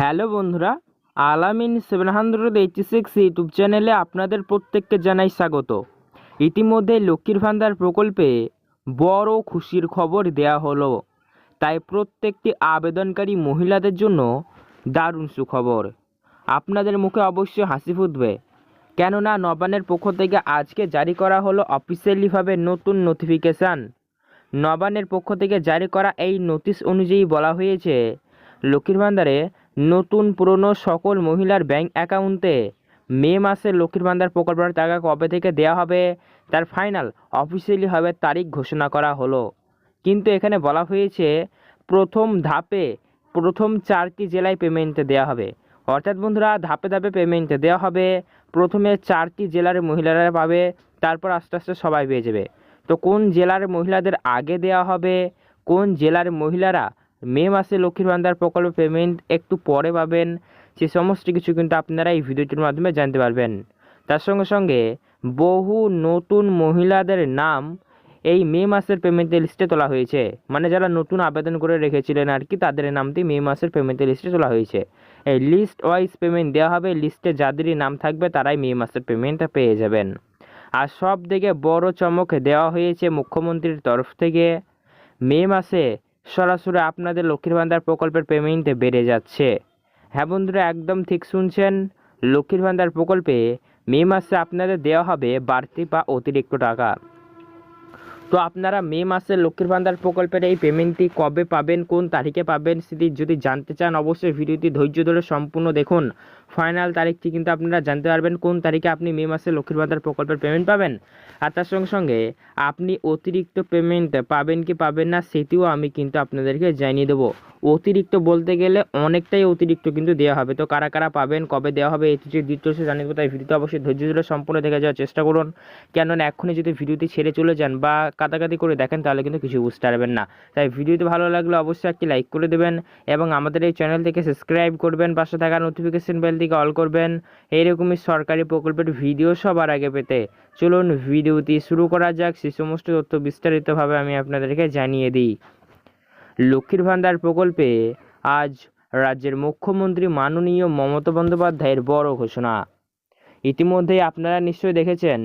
Hello বন্ধুরা, Alamin seven hundred eighty six YouTube চ্যানেলে আপনাদের প্রত্যেককে জানাই স্বাগত। ইতিমধ্যে লক্ষ্মীর ভান্ডার প্রকল্পে বড় খুশির খবর দেয়া হলো। তাই প্রত্যেকটি আবেদনকারী মহিলাদের জন্য দারুণ সুখবর। আপনাদের মুখে অবশ্যই হাসি ফুটবে। কেননা নবান্নের পক্ষ থেকে আজকে জারি করা হলো অফিসিয়ালিভাবে নতুন নোটিফিকেশান। নবান্নের পক্ষ থেকে জারি করা এই নোটিশ অনুযায়ী বলা হয়েছে, লক্ষ্মীর ভান্ডারে নতুন পুরনো সকল মহিলার ব্যাংক অ্যাকাউন্টে মে মাসে লক্ষ্মীর ভান্ডার প্রকল্পের টাকা কবে থেকে দেওয়া হবে? তার ফাইনাল অফিসিয়ালিভাবে তারিখ ঘোষণা করা হলো। কিন্তু এখানে বলা হয়েছে, প্রথম ধাপে, প্রথম চারটি জেলায় পেমেন্ট দেওয়া হবে। অর্থাৎ বন্ধুরা, ধাপে ধাপে পেমেন্ট দেওয়া হবে। প্রথমে চারটি জেলার মহিলারা পাবে, তারপর আস্তে আস্তে সবাই পেয়ে যাবে। তো কোন জেলার মহিলাদের আগে দেওয়া হবে? কোন জেলার মহিলারা মে মাসে লক্ষ্মীর ভান্ডার প্রকল্প পেমেন্ট একটু পরে পাবেন। সে সমস্ত কিছু কিন্তু আপনারা এই ভিডিওটির মাধ্যমে জানতে পারবেন। তার সঙ্গে সঙ্গে বহু নতুন মহিলাদের নাম এই মে মাসের পেমেন্টের লিস্টে তোলা হয়েছে। মানে যারা নতুন আবেদন করে রেখেছিলেন আর কি, তাদের নামটি মে মাসের পেমেন্টের লিস্টে তোলা হয়েছে। এই লিস্ট ওয়াইজ পেমেন্ট দেওয়া হবে লিস্টে যাদেরই নাম থাকবে তারাই মে মাসের পেমেন্টটা পেয়ে যাবেন। আর সব থেকে বড় চমক দেওয়া হয়েছে মুখ্যমন্ত্রীর তরফ থেকে, মে মাসে সরাসরি আপনাদের লক্ষ্মীর ভান্ডার প্রকল্পের পেমেন্টে বেড়ে যাচ্ছে। হ্যাঁ বন্ধুরা, একদম ঠিক শুনছেন। লক্ষ্মীর ভান্ডার প্রকল্পে মে মাসে আপনাদের দেওয়া হবে বাড়তি বা অতিরিক্ত টাকা। তো আপনারা মে মাসে লক্ষ্মীর ভান্ডার প্রকল্পের এই পেমেন্টটি কবে পাবেন, কোন তারিখে পাবেন সেটি যদি জানতে চান, অবশ্যই ভিডিওটি ধৈর্য ধরে সম্পূর্ণ দেখুন। ফাইনাল তারিখটি কিন্তু আপনারা জানতে পারবেন, কোন তারিখে আপনি মে মাসে লক্ষ্মীর ভান্ডার প্রকল্পের পেমেন্ট পাবেন। আর তার সঙ্গে সঙ্গে আপনি অতিরিক্ত পেমেন্ট পাবেন কি পাবেন না, সেটিও আমি কিন্তু আপনাদেরকে জানিয়ে দেবো। অতিরিক্ত বলতে গেলে অনেকটাই অতিরিক্ত কিন্তু দেওয়া হবে। তো কারা কারা পাবেন, কবে দেওয়া হবে, এটি যে দ্বিতীয় জানিয়ে দেবো, তাই ভিডিওতে অবশ্যই ধৈর্য ধরে সম্পূর্ণ দেখে যাওয়ার চেষ্টা করুন। কেননা এক্ষুনি যদি ভিডিওটি ছেড়ে চলে যান বা কাটাকাটি করে দেখেন, তাহলে কিন্তু কিছু বুঝতে পারবেন না। তাই ভিডিওটি ভালো লাগলে অবশ্যই একটি লাইক করে দেবেন এবং আমাদের এই চ্যানেল থেকে সাবস্ক্রাইব করবেন, পাশে থাকা নোটিফিকেশন বেল থেকে অল করবেন। এইরকমই সরকারি প্রকল্পের ভিডিও সবার আগে পেতে। চলুন ভিডিওটি শুরু করা যাক সে সমস্ত তথ্য বিস্তারিতভাবে আমি আপনাদেরকে জানিয়ে দিই। লক্ষ্মীর ভান্ডার প্রকল্পে আজ রাজ্যের মুখ্যমন্ত্রী মাননীয় মমতা বন্দ্যোপাধ্যায়ের বড় ঘোষণা। ইতিমধ্যেই আপনারা নিশ্চয়ই দেখেছেন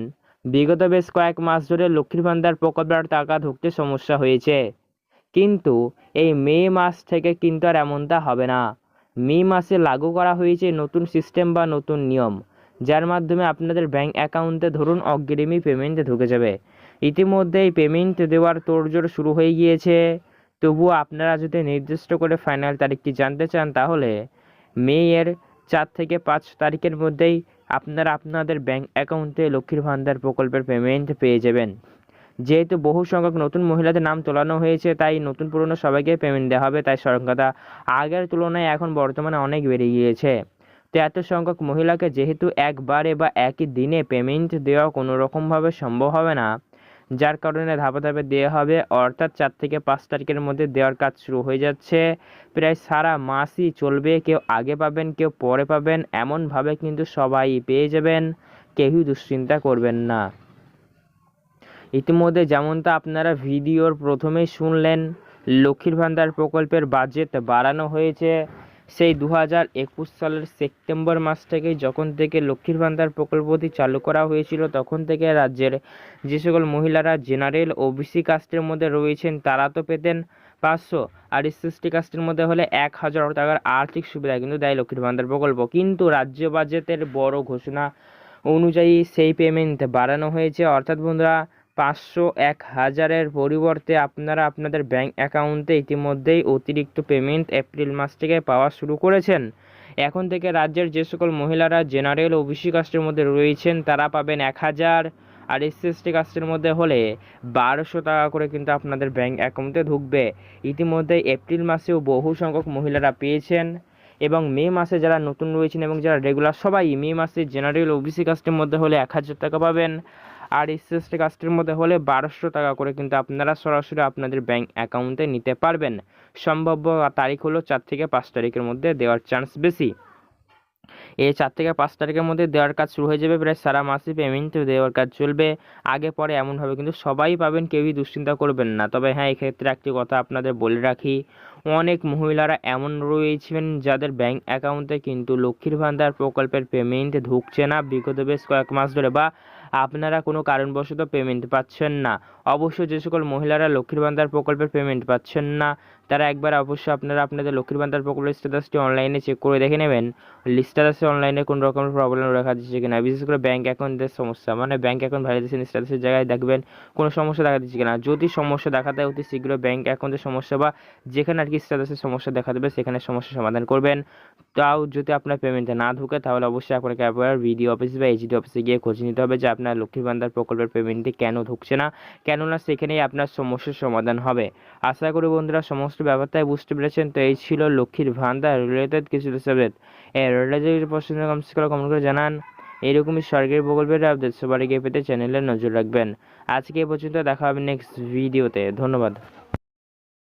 বিগত বেশ কয়েক মাস ধরে লক্ষ্মীর ভান্ডার প্রকল্পের টাকা ঢুকতে সমস্যা হয়েছে। কিন্তু এই মে মাস থেকে কিন্তু আর এমনটা হবে না। মে মাসে লাগু করা হয়েছে নতুন সিস্টেম বা নতুন নিয়ম, যার মাধ্যমে আপনাদের ব্যাংক অ্যাকাউন্টে ধরুন অগ্রিমী পেমেন্ট ঢুকে যাবে। ইতিমধ্যেই পেমেন্ট দেওয়ার তোড়জোড় শুরু হয়ে গিয়েছে। তবুও আপনারা যদি নির্দিষ্ট করে ফাইনাল তারিখটি জানতে চান তাহলে মে এর চার থেকে পাঁচ তারিখের মধ্যেই আপনারা আপনাদের ব্যাংক অ্যাকাউন্টে লক্ষ্মীর ভান্ডার প্রকল্পের পেমেন্ট পেয়ে যাবেন। যেহেতু বহু সংখ্যক নতুন মহিলাদের নাম তোলানো হয়েছে, তাই নতুন পুরনো সবাইকে পেমেন্ট দেওয়া হবে, তাই সংখ্যাটা আগের তুলনায় এখন বর্তমানে অনেক বেড়ে গিয়েছে। তো এত সংখ্যক মহিলাকে যেহেতু একবারে বা একই দিনে পেমেন্ট দেওয়া কোনো রকমভাবে সম্ভব হবে না যার কারণে ধাপে ধাপে দেওয়া হবে। অর্থাৎ চার থেকে পাঁচ তারিখের মধ্যে দেওয়ার কাজ শুরু হয়ে যাচ্ছে। প্রায় সারা মাসই চলবে। কেউ আগে পাবেন, কেউ পরে পাবেন। এমনভাবে কিন্তু সবাই পেয়ে যাবেন। কেউই দুশ্চিন্তা করবেন না। ইতিমধ্যে যেমনটা আপনারা ভিডিওর প্রথমেই শুনলেন, লক্ষ্মীর ভান্ডার প্রকল্পের বাজেট বাড়ানো হয়েছে। সেই দু হাজার একুশ সালের সেপ্টেম্বর মাস থেকে যখন থেকে লক্ষ্মীর ভান্ডার প্রকল্পটি চালু করা হয়েছিল, তখন থেকে রাজ্যের যে সকল মহিলারা জেনারেল ওবিসি কাস্টের মধ্যে রয়েছেন, তারা তো পেতেন পাঁচশো। আর এসএসটি কাস্টের মধ্যে হলে এক হাজার টাকার আর্থিক সুবিধা কিন্তু দেয় লক্ষ্মীর ভান্ডার প্রকল্প। কিন্তু রাজ্য বাজেটের বড় ঘোষণা অনুযায়ী সেই পেমেন্ট বাড়ানো হয়েছে। অর্থাৎ বন্ধুরা পাঁচশো এক হাজারের পরিবর্তে আপনারা আপনাদের ব্যাঙ্ক অ্যাকাউন্টে ইতিমধ্যেই অতিরিক্ত পেমেন্ট এপ্রিল মাস থেকে পাওয়া শুরু করেছেন। এখন থেকে রাজ্যের যে সকল মহিলারা জেনারেল ওবিসি কাস্টের মধ্যে রয়েছেন, তারা পাবেন এক হাজার। আর এসসি কাস্টের মধ্যে হলে বারোশো টাকা করে কিন্তু আপনাদের ব্যাঙ্ক অ্যাকাউন্টে ঢুকবে। ইতিমধ্যে এপ্রিল মাসেও বহু সংখ্যক মহিলারা পেয়েছেন। এবং মে মাসে যারা নতুন রয়েছেন এবং যারা রেগুলার সবাই, মে মাসে জেনারেল ওবিসি কাস্টের মধ্যে হলে এক হাজার টাকা পাবেন। আর এসএসটি কাস্টের মধ্যে হলে বারোশো টাকা করে কিন্তু আপনারা সরাসরি আপনাদের ব্যাংক অ্যাকাউন্টে নিতে পারবেন। সম্ভাব্য তারিখ হলো চার থেকে পাঁচ তারিখের মধ্যে দেওয়ার চান্স বেশি। এই চার থেকে পাঁচ তারিখের মধ্যে দেওয়ার কাজ শুরু হয়ে যাবে প্রায় সারা মাসে পেমেন্ট দেওয়ার কাজ চলবে। আগে পরে এমনভাবে কিন্তু সবাই পাবেন, কেউই দুশ্চিন্তা করবেন না। তবে হ্যাঁ এক্ষেত্রে একটি কথা আপনাদের বলে রাখি, অনেক মহিলারা এমন রয়েছেন যাদের ব্যাংক অ্যাকাউন্টে কিন্তু লক্ষ্মীর ভান্ডার প্রকল্পের পেমেন্ট ঢুকছে না। বিগত বেশ কয়েক মাস ধরে বা আপনারা কোনো কারণবশত পেমেন্ট পাচ্ছেন না। অবশ্যই যে সকল মহিলারা লক্ষ্মীর ভান্ডার প্রকল্পের পেমেন্ট পাচ্ছেন না, তারা একবার অবশ্যই আপনারা আপনাদের লক্ষ্মীর ভান্ডার প্রকল্পের স্ট্যাটাসটি অনলাইনে চেক করে দেখে নেবেন। স্ট্যাটাসে অনলাইনে কোনো রকমের প্রবলেম দেখা দিচ্ছে কিনা। বিশেষ করে ব্যাঙ্ক অ্যাকাউন্টের সমস্যা। মানে ব্যাংক অ্যাকাউন্ট ভ্যালিডেশন স্ট্যাটাসের জায়গায় দেখবেন কোনো সমস্যা দেখা দিচ্ছে কিনা। যদি সমস্যা দেখা দেয়, অতি শীঘ্র ব্যাঙ্ক অ্যাকাউন্টের সমস্যা বা যেখানে আর কি স্ট্যাটাসের সমস্যা দেখা দেবে, সেখানে সমস্যা সমাধান করবেন। তাও যদি আপনার পেমেন্টে না ঢুকে, তাহলে অবশ্যই আপনাকে একবার বিডিও অফিস বা এইচডি অফিসে গিয়ে খোঁজ নিতে হবে যে লক্ষ্মীর ভান্ডার প্রকল্পের পেমেন্টটি কেন ঢুকছে না? কেননা সেখানেই আপনার সমস্যার সমাধান হবে। আশা করি বন্ধুরা সমস্ত ব্যাপারটাই বুঝতে পেরেছেন। তো এই ছিল লক্ষ্মীর ভান্ডার রিলেটেড কিছু সাবজেক্ট এই রিলেটেড প্রশ্ন কমেন্টস করে কমেন্ট করে জানান। এরকমই সরকারি প্রকল্পের আপডেট সবার আগে পেতে চ্যানেলে নজর রাখবেন। আজকে এ পর্যন্ত দেখা হবে নেক্সট ভিডিওতে ধন্যবাদ।